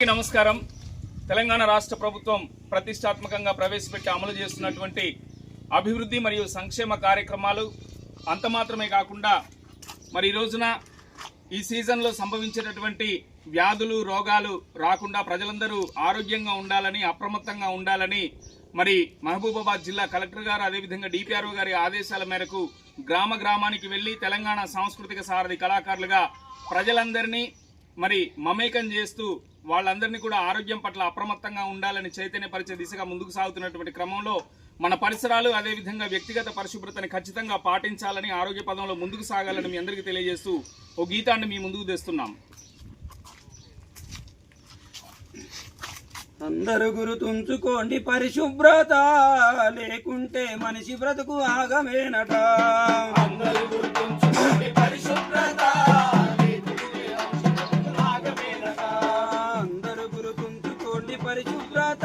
నమస్కారం. తెలంగాణ రాష్ట్ర ప్రభుత్వం ప్రతిష్టాత్మకంగా ప్రవేశపెట్టి అమలు చేస్తున్నటువంటి అభివృద్ధి మరియు సంక్షేమ కార్యక్రమాలు అంత మాత్రమే కాకుండా మరి ఈ రోజున ఈ సీజన్లో సంభవించేటటువంటి వ్యాధులు రోగాలు రాకుండా ప్రజలందరూ ఆరోగ్యంగా ఉండాలని అప్రమత్తంగా ఉండాలని మరి మహబూబాబాద్ జిల్లా కలెక్టర్ గారు అదేవిధంగా డిపిఆర్ఓ గారి ఆదేశాల మేరకు గ్రామ గ్రామానికి వెళ్ళి తెలంగాణ సాంస్కృతిక సారథి కళాకారులుగా ప్రజలందరినీ మరి మమేకం చేస్తూ వాళ్ళందరినీ కూడా ఆరోగ్యం పట్ల అప్రమత్తంగా ఉండాలని చైతన్యపరిచే దిశగా ముందుకు సాగుతున్నటువంటి క్రమంలో మన పరిసరాలు అదేవిధంగా వ్యక్తిగత పరిశుభ్రతని ఖచ్చితంగా పాటించాలని ఆరోగ్య పదంలో ముందుకు సాగాలని మీ అందరికీ తెలియజేస్తూ ఓ గీతాన్ని మీ ముందుకు తెస్తున్నాం. అందరు గుర్తుంచుకోండి పరిశుభ్రత లేకుంటే మనిషి బ్రతుకు ఆగమేనట. అందరూ గుర్తుంచుకోండి పరిశుభ్రత. గుర్తుంచుకోండి పరిశుభ్రత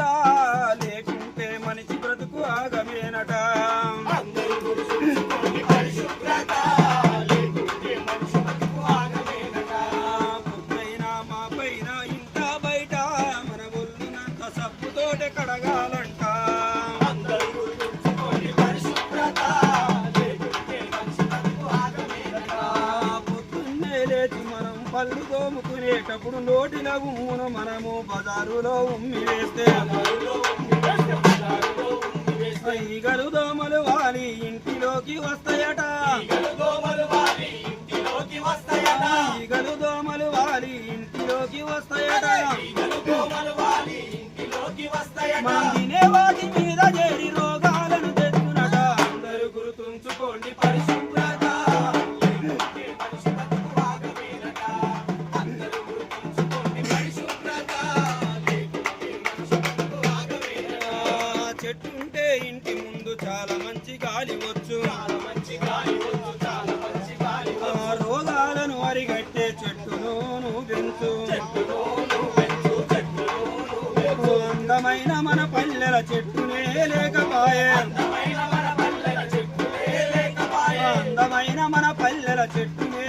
మనం పళ్ళు తోముకునేటప్పుడు నోటిలో ఉమ్మును మనము బజారులో ఉమ్మి వేస్తే ఈగలు దోమలు వాలి ఇంటిలోకి వస్తాయట. ఈగలు దోమలు వాలి ఇంటిలోకి వస్తాయట. మనం వాటి మీద చేరి చాలా మంచి గాలి వచ్చు. రోగాలను అరిగట్టే చెట్టును పెంచు. అందమైన మన పల్లెల చెట్టునే లేకపాయే. అందమైన మన పల్లెల చెట్టునే